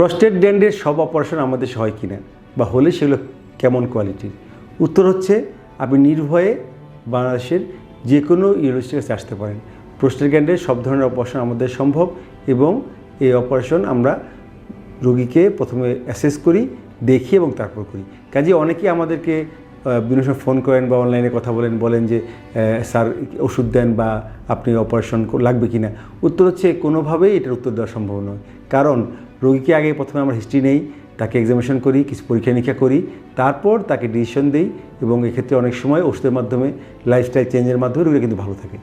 Prostate ড্যান্ডের সব operation আমাদের হয় কিনা বা হলে সেগুলো কেমন কোয়ালিটির উত্তর হচ্ছে, আপনি নির্ভয়ে বাংলাদেশের যে কোনো ইউনিভার্সিটির কাছে আসতে পারেন। প্রস্টেট ড্যান্ডের সব ধরনের অপারেশন আমাদের সম্ভব, এবং এই অপারেশন আমরা রোগীকে প্রথমে অ্যাসেস করি, দেখি এবং তারপর করি। কাজে অনেকেই আমাদেরকে বিভিন্ন সময় ফোন করেন বা অনলাইনে কথা বলেন বলেন যে স্যার ওষুধ দেন বা আপনি অপারেশন লাগবে কি না উত্তর হচ্ছে কোনোভাবেই এটার উত্তর দেওয়া সম্ভব নয়। কারণ রোগীকে আগে প্রথমে আমরা হিস্ট্রি নেই, তাকে এক্সামিনেশন করি, কিছু পরীক্ষা নিরীক্ষা করি, তারপর তাকে ডিসিশন দিই এবং এক্ষেত্রে অনেক সময় ওষুধের মাধ্যমে লাইফস্টাইল চেঞ্জের মাধ্যমে রোগীরা কিন্তু ভালো থাকে।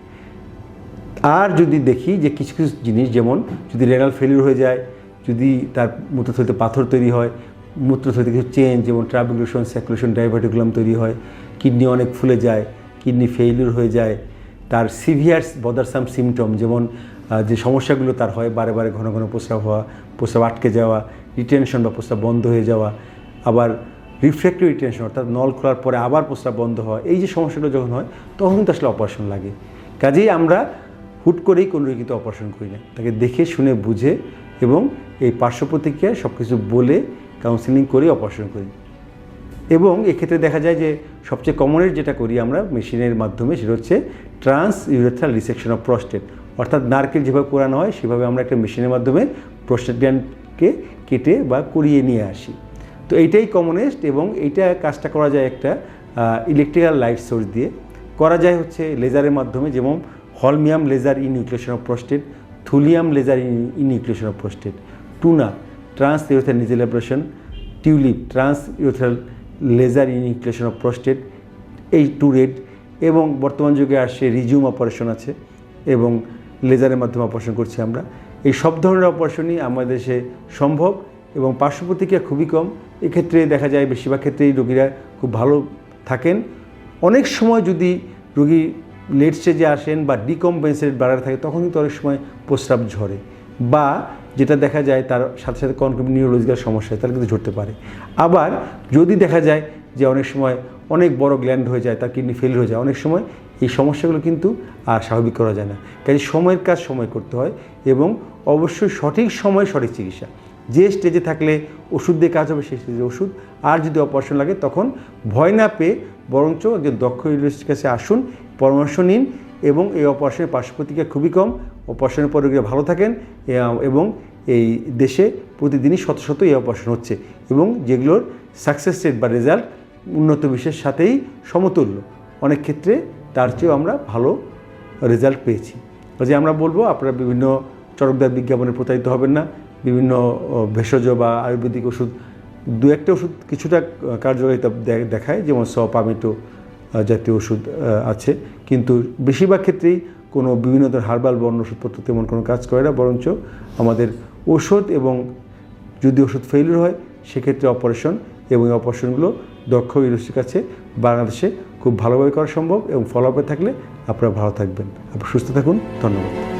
আর যদি দেখি যে কিছু কিছু জিনিস যেমন যদি রেনাল ফেলিউর হয়ে যায়, যদি তার মতো মূত্রথলিতে পাথর তৈরি হয় মূত্রথলিতে কিছু চেঞ্জ যেমন ট্রাবিকুলেশন স্যাকুলেশন ডায়াবেটিকুলাম তৈরি হয় কিডনি অনেক ফুলে যায় কিডনি ফেইলিউর হয়ে যায়, তার সিভিয়ার বদারসাম সিমটম যেমন যে সমস্যাগুলো তার হয়, বারে বারে ঘন ঘন প্রস্রাব হওয়া, প্রস্রাব আটকে যাওয়া রিটেনশন বা প্রস্রাব বন্ধ হয়ে যাওয়া, আবার রিফ্লেক্টিভ রিটেনশন অর্থাৎ নল খোলার পরে আবার প্রস্রাব বন্ধ হওয়া, এই যে সমস্যাগুলো যখন হয়, তখন কিন্তু আসলে অপারেশন লাগে। কাজেই আমরা হুট করেই কোনো রোগীতে অপারেশন করি না। তাকে দেখে, শুনে, বুঝে এবং এই পার্শ্ব প্রতিক্রিয়া সব কিছু বলে কাউন্সিলিং করে অপারেশন করি। এবং এক্ষেত্রে দেখা যায় যে সবচেয়ে কমনের যেটা করি আমরা মেশিনের মাধ্যমে সেটা হচ্ছে trans urethral resection of prostate অর্থাৎ নারকেল যেভাবে কোরানো হয়, সেভাবে আমরা একটা মেশিনের মাধ্যমে প্রস্টেট গ্ল্যান্ডকে কেটে বা করিয়ে নিয়ে আসি। তো এইটাই কমনেস্ট এবং এইটা কাজটা করা যায় একটা ইলেকট্রিক্যাল লাইট সোর্স দিয়ে। করা যায় হচ্ছে লেজারের মাধ্যমে যেমন holmium laser enucleation of prostate thulium laser enucleation of prostate TUNA trans urethral needle operation TULIP trans urethral laser enucleation of prostate এই টু রেড এবং বর্তমান যুগে আসছে রিজিউম অপারেশন আছে এবং লেজারের মাধ্যমে অপারেশন করছি আমরা। এই সব ধরনের অপারেশনই আমাদের দেশে সম্ভব এবং পার্শ্ব প্রতিক্রিয়া খুবই কম। এক্ষেত্রে দেখা যায় বেশিরভাগ ক্ষেত্রেই রোগীরা খুব ভালো থাকেন। অনেক সময় যদি রোগী লেট স্টেজে আসেন বা ডিকম্পেন্সেট বাড়ার থাকে, তখন কিন্তু অনেক সময় প্রস্রাব ঝরে। বা যেটা দেখা যায় তার সাথে সাথে কনক্রিট নিউরোলজিক্যাল সমস্যা তাহলে কিন্তু ঝরতে পারে। আবার যদি দেখা যায় যে অনেক সময় অনেক বড় গ্ল্যান্ড হয়ে যায়, তার কিডনি ফেল হয়ে যায়, অনেক সময় এই সমস্যাগুলো কিন্তু আর স্বাভাবিক করা যায় না। কাজে সময়ের কাজ সময় করতে হয় এবং অবশ্যই সঠিক সময় সঠিক চিকিৎসা। যে স্টেজে থাকলে ওষুধ দিয়ে কাজ হবে, সেই স্টেজে ওষুধ। আর যদি অপারেশন লাগে, তখন ভয় না পেয়ে বরঞ্চ একজন দক্ষ ইউনিভার্সিটির কাছে আসুন, পরামর্শ নিন এবং এই অপারেশনের পার্শ্ব প্রতিক্রিয়া খুবই কম। অপারেশনের পরে রোগীরা ভালো থাকেন এবং এই দেশে প্রতিদিনই শত শত এই অপারেশন হচ্ছে এবং যেগুলোর সাকসেস রেট বা রেজাল্ট উন্নত বিশ্বের সাথেই সমতুল্য। অনেক ক্ষেত্রে তার চেয়েও আমরা ভালো রেজাল্ট পেয়েছি। কাজে আমরা বলব আপনারা বিভিন্ন চরকদার বিজ্ঞাপনে প্রতারিত হবেন না। বিভিন্ন ভেষজ বা আয়ুর্বেদিক ওষুধ দু একটা ওষুধ কিছুটা কার্যকারিতা দেখায় যেমন স পামেটো আহ, জাতীয় ওষুধ আছে। কিন্তু বেশিরভাগ ক্ষেত্রেই কোনো বিভিন্ন ধরনের হার্বাল বর্ণ ওষুধপত্র তেমন কোনো কাজ করে না, বরঞ্চ আমাদের ওষুধ এবং যদি ওষুধ ফেলিওর হয়, সেক্ষেত্রে অপারেশন এবং এই অপারেশনগুলো দক্ষ ইউনিভার্সিটির কাছে বাংলাদেশে খুব ভালোভাবে করা সম্ভব এবং ফলো আপে থাকলে আপনারা ভালো থাকবেন। আপনারা সুস্থ থাকুন। ধন্যবাদ।